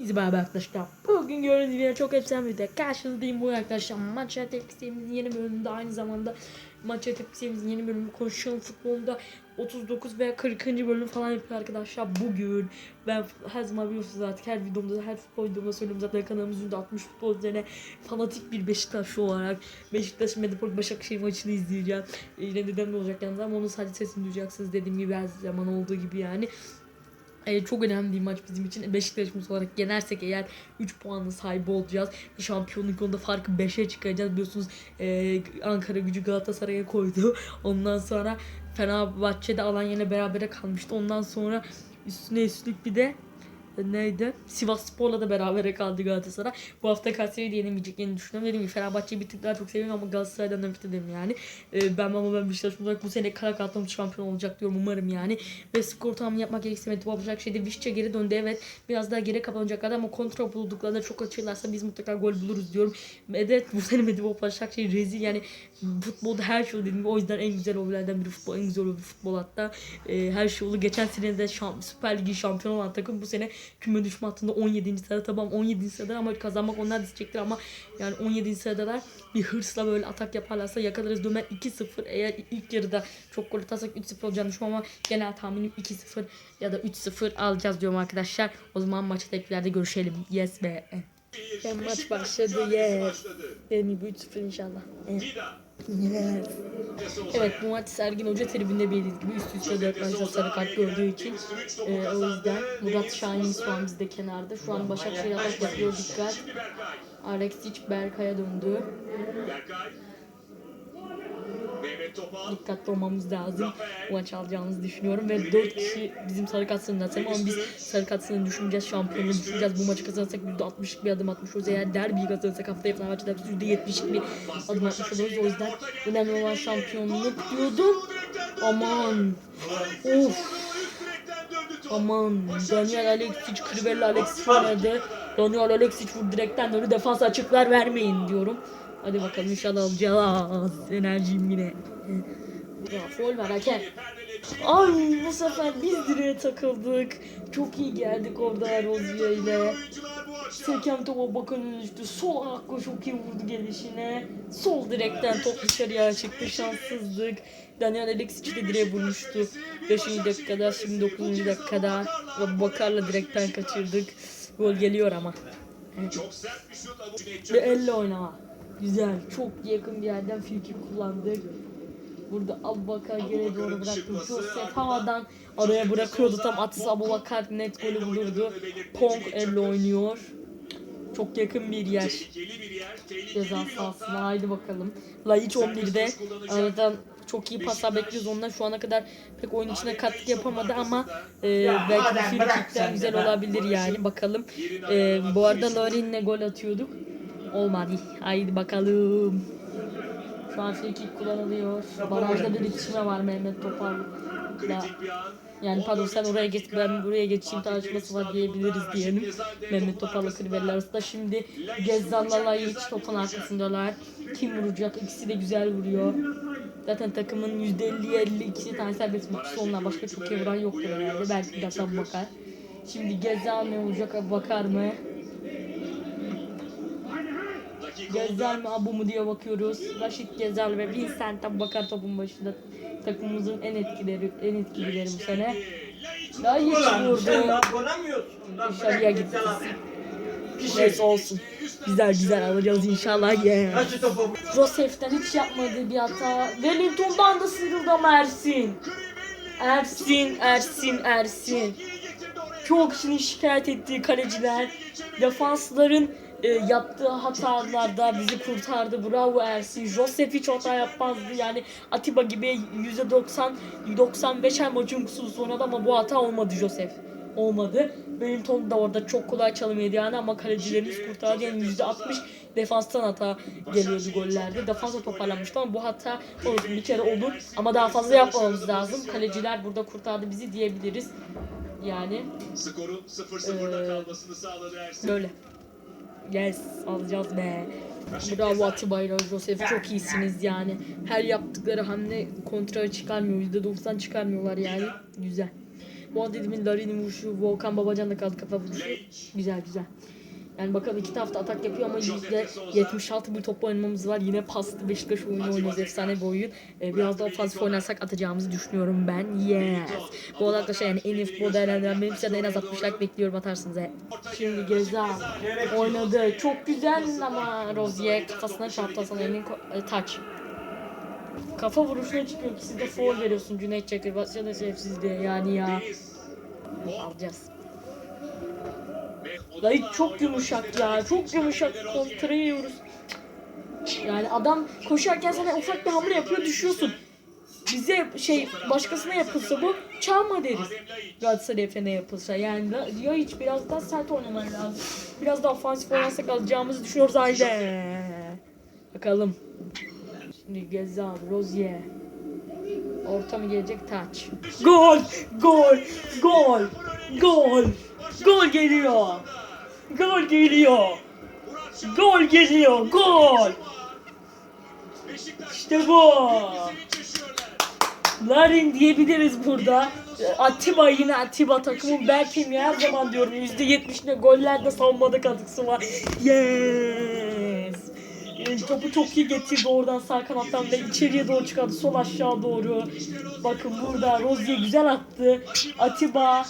Biz beraber arkadaşlar. Bugün gördüğünüz gibi çok efsane bir de karşınızdayım bu arkadaşlar. Maça tepkisiyemizin yeni bölümünde aynı zamanda maça tepkisiyemizin yeni bölümü konuşalım futbolunda 39 veya 40. bölüm falan yapıyor arkadaşlar. Bugün ben her zaman biliyorsunuz artık her videomda her futbol videomda söylüyorum zaten kanalımızın da 60 futbol üzerine fanatik bir Beşiktaşlı olarak Beşiktaş Medipol Başakşehir maçını izleyeceğim. Yine dedem de olacak yalnız ama onun sadece sesini duyacaksınız dediğim gibi her zaman olduğu gibi yani. Ee, çok önemli bir maç bizim için. Beşiktaş'ımız olarak yenersek eğer 3 puanlı sahibi olacağız. Şampiyonluk yolunda farkı 5'e çıkaracağız. Biliyorsunuz ee, Ankara gücü Galatasaray'a koydu. Ondan sonra Fenerbahçe'de Alanya'yla berabere kalmıştı. Ondan sonra üstüne üstlük bir de e, neydi? Sivas Spor'la da berabere kaldı Galatasaray. Bu hafta Kayseri'yi de yenemeyeceklerini düşünüyorum. Dediğim gibi Fenerbahçe'yi bir tık daha çok seviyorum ama Galatasaray'dan nefret ederim yani. Ee, ben ama ben Beşiktaş olarak bu sene kara kartım şampiyon olacak diyorum umarım yani. Ve skor tahmini yapmak gerekirse Mete olacak şeyde Vişça geri döndü evet. Biraz daha geri kapanacaklar ama kontra bulduklarında çok açırlarsa biz mutlaka gol buluruz diyorum. Evet bu sene Mete olacak şey rezil yani futbolda her şey dediğim gibi o yüzden en güzel hobilerden biri futbol en güzel hobi futbol hatta Ee, her şey oldu. Geçen sene de şamp Süper Ligi şampiyon olan takım bu sene küme düşme hattında 17. sırada tamam 17. sırada ama kazanmak onlar da isteyecektir ama yani 17. sıradalar bir hırsla böyle atak yaparlarsa yakalarız dömer 2-0 eğer ilk yarıda çok gol atarsak 3-0 olacağını düşünüyorum ama genel tahminim 2-0 ya da 3-0 alacağız diyorum arkadaşlar. O zaman maçta tepkilerde görüşelim. Yes be. Ben maç başladı yes. Benim gibi 3-0 inşallah. Evet. Evet bu maç Sergin Hoca tribünde bildiğiniz gibi üst üste 4 maçta sarı kart gördüğü için e, o yüzden Murat Şahin şu an bizde kenarda. Şu an Başakşehir atak yapıyor dikkat. Alexic Berkay'a döndü. Topal. Dikkatli olmamız lazım. Maç alacağımızı düşünüyorum ve 4 kişi bizim sarı kart sınırında ama biz sarı kart sınırını düşüneceğiz. Şampiyonluğu düşüneceğiz. Bu maçı kazanırsak %60'lık bir adım atmış oluruz. Eğer derbiyi kazanırsak haftaya Fenerbahçe derbisi %70'lik bir adım atmış oluruz. O yüzden önemli olan şampiyonluk diyordum. Aman. Of. Aman Daniel Alexic, Krivella Alexic oynadı. Daniel Alexic vurdu direkten döndü. Defans açıklar vermeyin diyorum. Hadi bakalım inşallah alacağız. Enerjim yine. Ya, Foul var hakem. Ay bu sefer biz direğe takıldık. Çok iyi geldik orada Rozya ile. Sekem topa bakın düştü. Sol ayakla çok iyi vurdu gelişine. Sol direkten top dışarıya çıktı. Şanssızlık. Daniel Alexic de direğe vurmuştu. 5. dakikada şimdi 9. dakikada. Ve Bakar'la direkten kaçırdık. Gol geliyor ama. Çok sert bir şut elle oynama. Güzel. Çok yakın bir yerden free kullandık. Burada Abubakar geriye doğru bıraktı. Joseph havadan araya bırakıyordu. Tam Atis Abubakar net golü bulurdu. Pong elle oynuyor. Çok yakın bir yer. tehlikeli bir yer. Tehlikeli Ceza bir sahasına. Haydi bakalım. Laiç 11'de. Aradan çok iyi paslar bekliyoruz ondan. Şu ana kadar pek oyun içine katkı yapamadı ama e, belki de free güzel olabilir yani. Bakalım. E, bu arada Larin'le gol atıyorduk. Olmadı. Haydi bakalım. Şu an free kick kullanılıyor. Barajda bir itişme var Mehmet Topal'la. Yani pardon sen oraya geç ben buraya geçeyim tartışması var diyebiliriz diyelim. Mehmet Topal'la Krivella arasında. Şimdi Gezzal'la Laiç topun arkasındalar. Kim vuracak? İkisi de güzel vuruyor. Zaten takımın %50'ye 52'si tane serbest vuruşu onlar. Başka çok iyi vuran yoktur herhalde. Belki biraz bakar. Şimdi Gezzal ne olacak? Bakar mı? Gezzal mi Abu mu diye bakıyoruz. Raşit Gezzal ve Vincent Abu Bakar topun başında. Takımımızın en etkileri en etkilileri bu sene. Ulan sen vurdu. daha konamıyorsun. Lan Dışarıya gitti. git lan. Neyse olsun. Güzel güzel alacağız inşallah. Yeah. Joseph'ten hiç yapmadığı bir hata. Wellington'dan da sıyrıldı Ersin. Ersin, Ersin, Ersin. Çok kişinin şikayet ettiği kaleciler. Defansların e, yaptığı hatalarda bizi kurtardı. Bravo Ersin. Joseph hiç hata yapmazdı. Yani Atiba gibi %90, 95'er maçın kusuru sonra da ama bu hata olmadı Joseph. Olmadı. Wellington da orada çok kolay çalım yedi yani ama kalecilerimiz kurtardı. Yani %60 defanstan hata geliyordu gollerde. Defansa toparlanmıştı ama bu hata olsun bir kere olur. Ama daha fazla yapmamamız lazım. Kaleciler burada kurtardı bizi diyebiliriz. Yani Skorun 0-0'da Ee, kalmasını sağladı Ersin. böyle. Yes alacağız be. Bravo Atiba ile Joseph çok iyisiniz yani. Her yaptıkları hamle kontra çıkarmıyor. %90 çıkarmıyorlar yani. Güzel. Bu arada dedemin Larin'in vuruşu, Volkan Babacan da kaldı kafa vuruşu. Güzel güzel. Yani bakalım iki tarafta atak yapıyor ama yüzde 76 bir top oynamamız var. Yine paslı Beşiktaş oyunu oynuyoruz. Efsane bir oyun. Ee, biraz daha ofansif oynarsak atacağımızı düşünüyorum ben. Yes. Bu arada arkadaşlar yani en iyi futbol değerlendiren benim de en az 60 like bekliyorum atarsınız. he. Şimdi Geza oynadı. Çok güzel ama Rozier kafasına çarptı Hasan ko- e, touch. Kafa vuruşuna çıkıyor ki siz de foul veriyorsun Cüneyt Çakır. Başka da şerefsiz diye yani ya. Alacağız. Dayı çok yumuşak ya. Çok yumuşak kontra yiyoruz. Yani adam koşarken sana ufak bir hamle yapıyor düşüyorsun. Bize şey başkasına yapılsa bu çalma deriz. Galatasaray Efe'ne yapılsa yani ya hiç biraz daha sert oynaman lazım. Biraz daha ofansif oynarsak alacağımızı düşünüyoruz haydi. Bakalım. Şimdi Geza, Rozier. Orta mı gelecek? Touch. Gol! Gol! Gol! Gol! Gol geliyor! Gol geliyor! Gol geliyor! Gol! İşte bu! Larin diyebiliriz burada. Atiba yine Atiba takımın belki mi her zaman diyorum %70'inde gollerde savunmada katkısı var. Yes. Yani topu çok iyi getirdi oradan sağ kanattan ve içeriye doğru çıkardı sol aşağı doğru. Bakın burada Rozier güzel attı. Atiba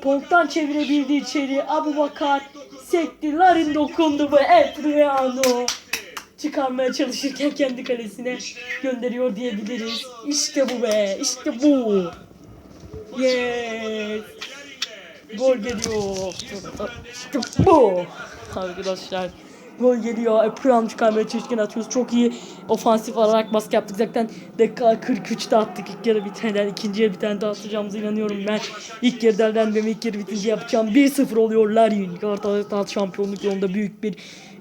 Ponk'tan çevirebildi içeri. Abu Bakar sekti. Larin dokundu bu Etriano. Çıkarmaya çalışırken kendi kalesine gönderiyor diyebiliriz. İşte bu be. işte bu. Yes. Gol geliyor. İşte bu. Arkadaşlar. Gol geliyor. Epriano çıkarmaya çalışırken atıyoruz. Çok iyi ofansif olarak baskı yaptık. Zaten dakika 43'te attık ilk yarı bitenden. ikinciye bir tane daha atacağımıza inanıyorum ben. İlk yarı derlenmem ilk yarı bitince yapacağım. 1-0 oluyor Larin. Galatasaray şampiyonluk yolunda büyük bir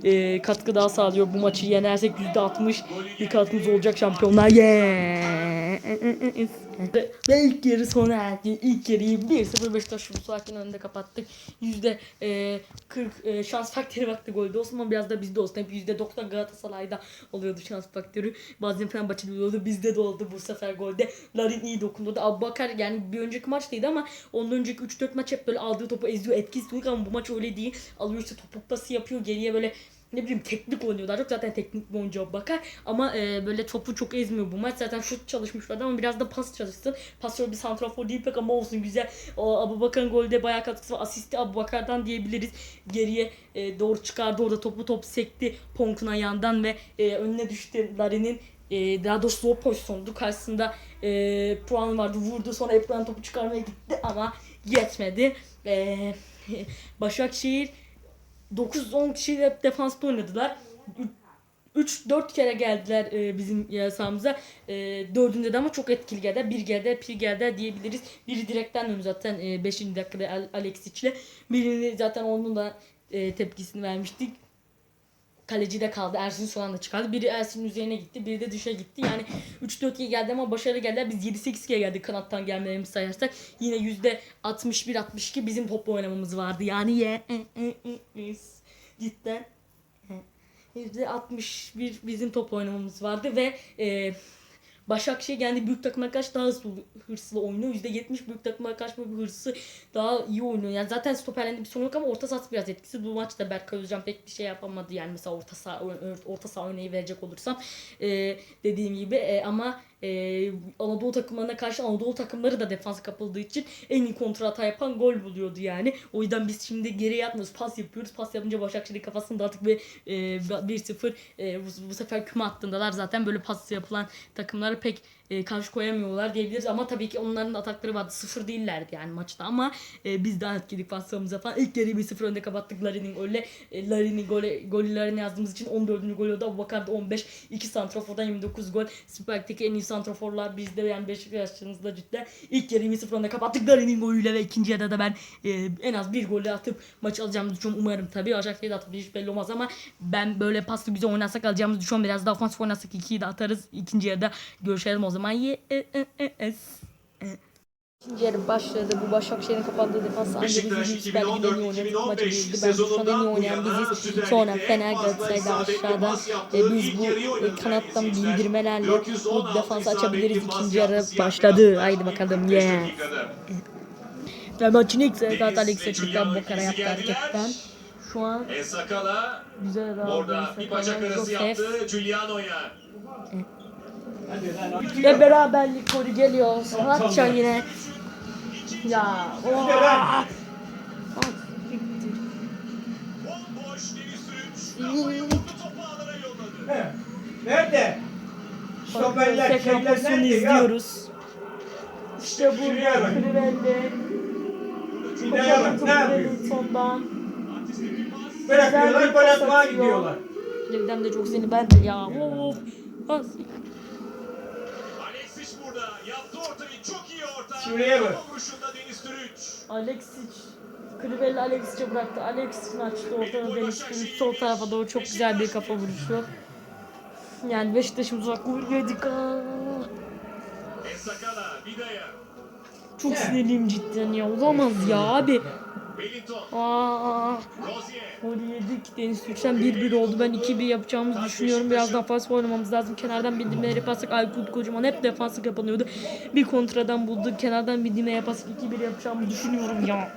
e, katkı daha sağlıyor. Bu maçı yenersek %60 bir katkımız olacak şampiyonlar. Yes. Ve ilk yarı sona erdi. İlk yarıyı 1-0 Beşiktaş sakin önünde kapattık. Yüzde e, 40 e, şans faktörü baktı golde olsun ama biraz da bizde olsun. Hep yüzde 90 Galatasaray'da oluyordu şans faktörü. Bazen Fenerbahçe'de oluyordu. Bizde de oldu bu sefer golde. Larin iyi dokundu. Abu Bakar yani bir önceki maçtaydı ama ondan önceki 3-4 maç hep böyle aldığı topu eziyor. Etkisiz ama bu maç öyle değil. Alıyor işte topuk pası yapıyor. Geriye böyle ne bileyim teknik oynuyor daha çok. Zaten teknik bir oyuncu Abu Bakar. Ama e, böyle topu çok ezmiyor bu maç. Zaten şut çalışmışlardı ama biraz da pas çalışsın. Pasör bir santrafor değil pek ama olsun güzel. O Abu Bakar'ın golde bayağı katkısı var. Asisti Abu Bakar'dan diyebiliriz. Geriye e, doğru çıkardı. Orada topu top sekti Ponk'un ayağından ve e, önüne düştü Larin'in e, daha doğrusu zor pozisyondu. Karşısında e, puan vardı. Vurdu sonra Ekran topu çıkarmaya gitti ama yetmedi. E, Başakşehir 9-10 kişiyle defansta oynadılar. 3-4 kere geldiler e, bizim e, sahamıza. E, dördünde de ama çok etkili geldiler. Bir geldi, bir geldi diyebiliriz. Biri direkten döndü zaten 5. dakikada Al- Alexic'le. Birini zaten onun da e, tepkisini vermiştik. Kaleci de kaldı. Ersin Soğan da çıkardı. Biri Ersin'in üzerine gitti. Biri de dışa gitti. Yani 3-4 kere geldi ama başarılı geldiler. Biz 7-8 kere geldik kanattan gelmelerimizi sayarsak. Yine %61-62 bizim topla oynamamız vardı. Yani ye. Cidden. %61 bizim top oynamamız vardı ve e, Başakşehir kendi büyük takıma karşı daha hırslı, hırslı oynuyor. %70 büyük takıma karşı böyle bir hırsı daha iyi oynuyor. Yani zaten stoperlerinde bir sorun yok ama orta sahası biraz etkisi. Bu maçta Berkay Özcan pek bir şey yapamadı. Yani mesela orta saha orta saha örneği verecek olursam e, dediğim gibi e, ama e, Anadolu takımlarına karşı Anadolu takımları da defans kapıldığı için en iyi kontra hata yapan gol buluyordu yani. O yüzden biz şimdi geriye atmıyoruz. Pas yapıyoruz. Pas yapınca Başakşehir'in kafasını dağıttık ve e, 1-0 e, bu, bu sefer küme attığındalar. Zaten böyle pas yapılan takımlara pek e, karşı koyamıyorlar diyebiliriz ama tabii ki onların atakları vardı. Sıfır değillerdi yani maçta ama e, biz daha etkilik paslarımıza falan. İlk yarıyı 1-0 önde kapattık Larin'in golle. E, Larin'in gole, gollerini yazdığımız için 14. gol oldu. Abubakar'da 15. 2 santrafordan 29 gol. Spike'deki en iyi santraforlar bizde yani Beşiktaş'ımızda cidden. İlk yarıyı 1-0 önde kapattık Larin'in golüyle ve ikinci yarıda da ben e, en az bir golle atıp maç alacağımızı düşünüyorum. Umarım tabii. Başakşehir'de atabilir hiç belli olmaz ama ben böyle paslı güzel oynarsak alacağımızı düşünüyorum. Biraz daha ofansif oynarsak 2'yi de atarız. İkinci yarıda görüşelim o zaman. Yes. İkinci yarı başladı. Bu Başakşehir'in kapandığı defans bizim Süper Lig'de en iyi oynadık 2014-2015 maçı değildi. Bence şu an en iyi oynayan biziz. Sonra Fener Galatasaray'da isabetli aşağıdan pas yaptığı e, biz bu e, kanattan bildirmelerle bu 416 defansı açabiliriz. İkinci yarı başladı. Haydi bakalım. 45 Yeah. Ve maçın ilk zaten ve çıkan Giuliano Bokara yaptı hareketten. Şu an güzel abi. orada bir bacak arası yaptı Giuliano'ya. Ve beraberlik golü geliyor. Sanatça yine. Ya. Oha! Nerede? Stoperler şeyler nerede ya? izliyoruz. İşte bu. Crivelli. Şuraya bak, ne yapıyor? Sondan. Bırakıyorlar atıyor. gidiyorlar. Geriden de çok seni ben de ya. Of. Burada. Yaptı ortayı. Çok iyi orta. Şuraya bak. Vuruşunda Deniz Türüç. Alexic. Crivelli Alexic'e bıraktı. Alexic'in açtı ortadan Deniz Kılıç sol tarafa doğru çok güzel bir kafa vuruşu. Yani Beşiktaş'ımız uzak. Ensakala. Vida'ya. Çok sinirliyim cidden ya. Olamaz ya abi. Aa. Rozier. Gol yedik. Deniz Türkçen 1-1 oldu. Ben 2-1 yapacağımızı düşünüyorum. Biraz daha fazla oynamamız lazım. Kenardan bildirmeleri yaparsak Aykut Kocaman hep defansı kapanıyordu. Bir kontradan bulduk. Kenardan bildirme yaparsak 2-1 yapacağımı düşünüyorum ya.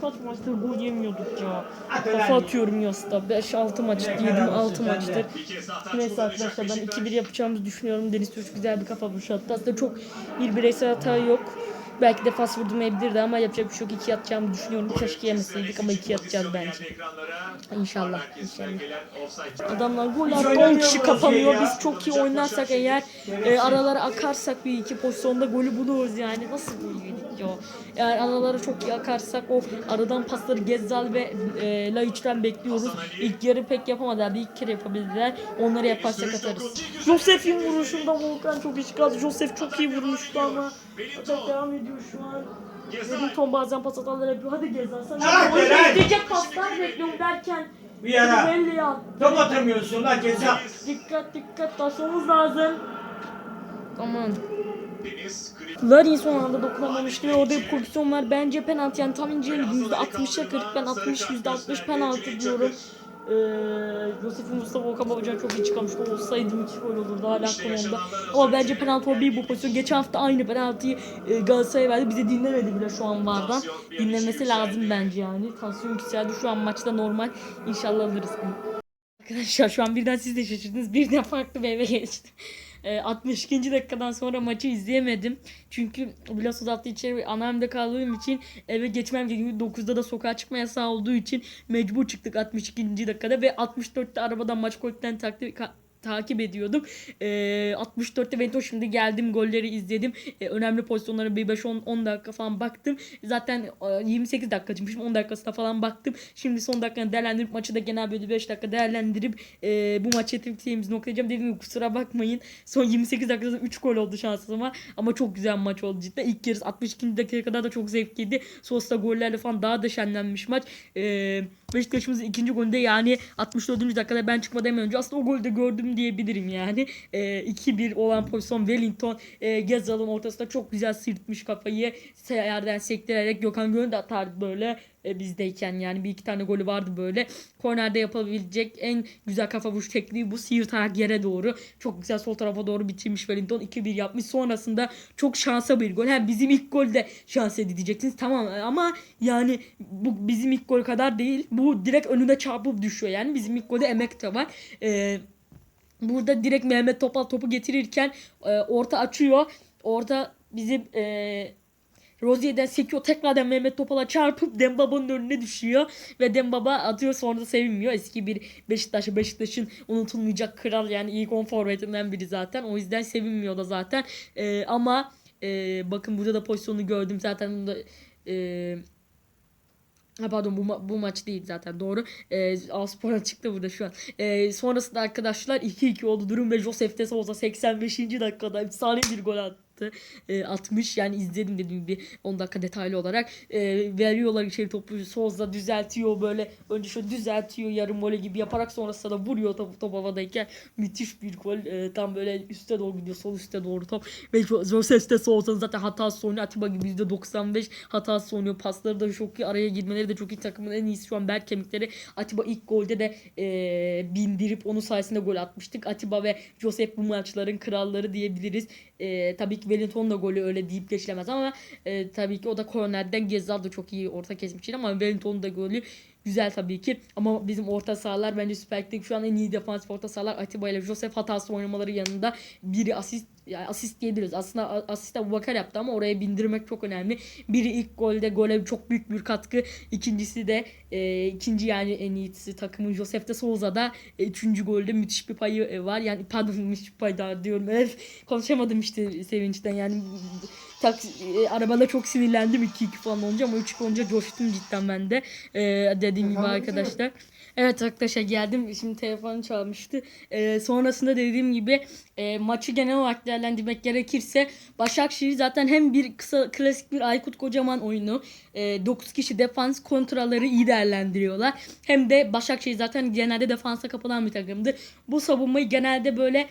Kaç maçtır gol yemiyorduk ya. Kafa atıyorum yasta. 5-6 maç diyelim 6 maçtır. Neyse arkadaşlar ben Beşiktaş. 2-1 yapacağımızı düşünüyorum. Deniz Türk güzel bir kafa vuruşu attı. Aslında çok bir bireysel hata yok. Belki defans vurdurmayabilirdi ama yapacak bir şey yok. 2 atacağımı düşünüyorum. Keşke yemeseydik ama 2 atacağız bence. İnşallah, inşallah. Adamlar gol attı 10 oynamıyor kişi kapanıyor. Biz çok iyi oynarsak eğer e, aralara akarsak bir iki pozisyonda golü buluruz yani. Nasıl gol yedik ya? Eğer aralara çok iyi akarsak o aradan pasları Gezzal ve e, Laiç'ten bekliyoruz. İlk yarı pek yapamadılar. Bir iki kere yapabildiler. Onları yaparsak atarız. Josef'in vuruşunda Volkan çok iş kaldı. Josef çok iyi vurmuştu ama atak devam ediyor şu an. Wellington bazen pas hataları yapıyor. Hadi Gezzal sen Hadi isteyecek paslar bekliyorum derken Bir ara. belli ya. Top atamıyorsun lan ceza. Dikkat dikkat taşlamamız lazım. Aman. Larin son anda dokunamamıştı ve orada bir pozisyon var. Bence penaltı yani tam inceledim. %60'a 40 ben 60 %60 penaltı diyorum. Ee, Yosef'in Mustafa Okan Babacan çok iyi çıkarmıştı. Olsaydım iki gol olurdu hala konuda. Ama bence penaltı o değil bu pozisyon. Geçen hafta aynı penaltıyı e, Galatasaray'a verdi. Bize dinlemedi bile şu an vardan. Dinlemesi lazım bence yani. Tansiyon yükseldi. Şu an maçta normal. İnşallah alırız bunu. Arkadaşlar şu an birden siz de şaşırdınız. Birden farklı bir eve geçtim. Ee, 62. dakikadan sonra maçı izleyemedim. Çünkü biraz hafta içeri annemde kaldığım için eve geçmem gerekiyor. 9'da da sokağa çıkma yasağı olduğu için mecbur çıktık 62. dakikada ve 64'te arabadan maç kolikten takip takip ediyordum. Ee, 64'te Vento şimdi geldim golleri izledim. Ee, önemli pozisyonlara bir 5-10 dakika falan baktım. Zaten e, 28 dakika çıkmışım 10 dakikasına falan baktım. Şimdi son dakikanı değerlendirip maçı da genel böyle 5 dakika değerlendirip e, bu maçı etkileyeceğimizi noktalayacağım. Dediğim gibi kusura bakmayın. Son 28 dakikada 3 gol oldu şansıma. Ama çok güzel maç oldu cidden. İlk yarısı 62. dakikaya kadar da çok zevkliydi. Sonrasında gollerle falan daha da şenlenmiş maç. Ee, Beşiktaş'ımızın ikinci golünde yani 64. dakikada ben çıkmadan hemen önce aslında o golü de gördüm diyebilirim yani. Ee, 2-1 olan pozisyon Wellington e, Gezal'ın ortasında çok güzel sırtmış kafayı. Yerden sektirerek Gökhan Gönül de atardı böyle e, bizdeyken yani bir iki tane golü vardı böyle. Kornerde yapabilecek en güzel kafa vuruş tekniği bu sıyırtarak yere doğru. Çok güzel sol tarafa doğru bitirmiş Wellington 2-1 yapmış. Sonrasında çok şansa bir gol. Hem bizim ilk gol de şans diyeceksiniz. Tamam ama yani bu bizim ilk gol kadar değil. Bu direkt önüne çarpıp düşüyor. Yani bizim ilk golde emek de var. Eee Burada direkt Mehmet Topal topu getirirken e, orta açıyor. Orta bizim e, Rozier'den sekiyor. Tekrardan Mehmet Topal'a çarpıp Dembaba'nın önüne düşüyor. Ve Dembaba atıyor sonra da sevinmiyor. Eski bir Beşiktaş'ı Beşiktaş'ın unutulmayacak kral yani ilk 10 forvetinden biri zaten. O yüzden sevinmiyor da zaten. E, ama e, bakın burada da pozisyonu gördüm zaten. Bunu da, e, Ha pardon bu, ma- bu maç değil zaten doğru. Ee, Alspor'a çıktı burada şu an. Ee, sonrasında arkadaşlar 2-2 oldu durum ve Josef de Souza 85. dakikada efsane bir gol attı. Attı. E, atmış yani izledim dediğim gibi 10 dakika detaylı olarak. E, veriyorlar içeri topu. Sozla düzeltiyor böyle. Önce şöyle düzeltiyor yarım voley gibi yaparak sonrasında da vuruyor topu top havadayken. Müthiş bir gol. E, tam böyle üste doğru gidiyor. Sol üste doğru top. Ve Josef de Souza'nın zaten hatası oynuyor. Atiba gibi %95 hatası oynuyor. Pasları da çok iyi. Araya girmeleri de çok iyi. Takımın en iyisi şu an bel kemikleri. Atiba ilk golde de e, bindirip onun sayesinde gol atmıştık. Atiba ve Josef bu maçların kralları diyebiliriz. E, tabii ki Wellington da golü öyle deyip geçilemez ama e, tabii ki o da kornerden Gezzal da çok iyi orta kesmiş için ama Wellington da golü güzel tabii ki. Ama bizim orta sahalar bence Süper Lig'deki şu an en iyi defansif orta sahalar Atiba ile Josef hatası oynamaları yanında biri asist yani asist diyebiliriz. Aslında a- asist de Bakar yaptı ama oraya bindirmek çok önemli. Biri ilk golde gole çok büyük bir katkı. İkincisi de e, ikinci yani en iyisi takımın Josef de Souza'da e, üçüncü golde müthiş bir payı e, var. Yani pardon müthiş bir pay daha diyorum. Evet, konuşamadım işte sevinçten yani tak, e, arabada çok sinirlendim 2-2 falan olunca ama 3 olunca coştum cidden ben de. E, dediğim gibi arkadaşlar. Evet arkadaşlar geldim. Şimdi telefon çalmıştı. Ee, sonrasında dediğim gibi e, maçı genel olarak değerlendirmek gerekirse Başakşehir zaten hem bir kısa klasik bir Aykut Kocaman oyunu 9 kişi defans kontraları iyi değerlendiriyorlar. Hem de Başakşehir zaten genelde defansa kapılan bir takımdı. Bu savunmayı genelde böyle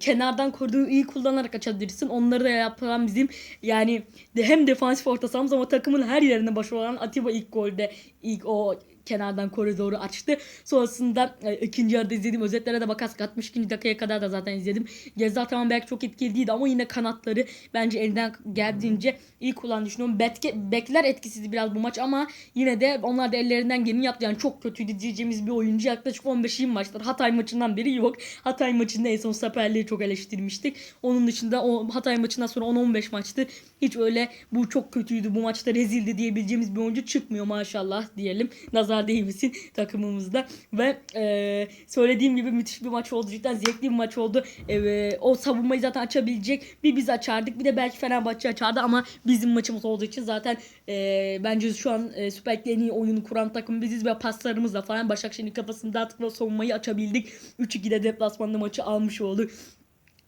kenardan koruduğu iyi kullanarak açabilirsin. Onları da yapan bizim yani hem defansif orta sahamız ama takımın her yerine başarılı olan Atiba ilk golde ilk o kenardan koridoru açtı. Sonrasında e, ikinci yarıda izlediğim özetlere de bakarsak 62. dakikaya kadar da zaten izledim. Gezal tamam belki çok etkili değildi ama yine kanatları bence elinden geldiğince iyi kullandı düşünüyorum. Betke, bekler etkisizdi biraz bu maç ama yine de onlar da ellerinden geleni yaptı. Yani çok kötüydü diyeceğimiz bir oyuncu yaklaşık 15-20 maçtır. Hatay maçından beri yok. Hatay maçında en son Saperli'yi çok eleştirmiştik. Onun dışında o Hatay maçından sonra 10-15 maçtır. Hiç öyle bu çok kötüydü bu maçta rezildi diyebileceğimiz bir oyuncu çıkmıyor maşallah diyelim. Nazar değmesin takımımızda. Ve e, söylediğim gibi müthiş bir maç oldu. Cidden zevkli bir maç oldu. E, o savunmayı zaten açabilecek. Bir biz açardık bir de belki Fenerbahçe açardı ama bizim maçımız olduğu için zaten e, bence şu an e, Süper Lig'de en iyi oyunu kuran takım biziz ve paslarımızla falan Başakşehir'in kafasını dağıttık ve savunmayı açabildik. 3-2'de deplasmanda maçı almış olduk.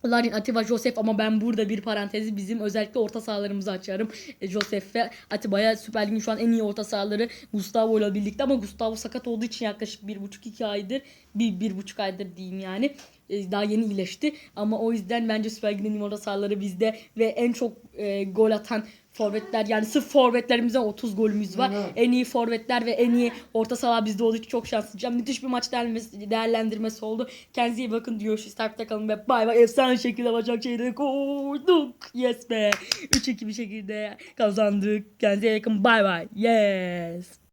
Larin, Atiba, Josef ama ben burada bir parantezi bizim özellikle orta sahalarımızı açarım. E, Josef ve Atiba'ya Süper Lig'in şu an en iyi orta sahaları Gustavo ile birlikte ama Gustavo sakat olduğu için yaklaşık bir buçuk iki aydır bir, bir buçuk aydır diyeyim yani E, daha yeni iyileşti ama o yüzden bence Süper Lig'in orta sahaları bizde ve en çok e, gol atan forvetler yani sırf forvetlerimizden 30 golümüz var. Evet. En iyi forvetler ve en iyi orta saha bizde olduğu için çok şanslıyım. Müthiş bir maç değerlendirmesi, değerlendirmesi oldu. Kendinize iyi bakın diyor. Takipte kalın ve bay bay. Efsane şekilde Başakşehir'de koyduk. Yes be. 3-2 bir şekilde kazandık. Kendinize iyi bakın. Bay bay. Yes.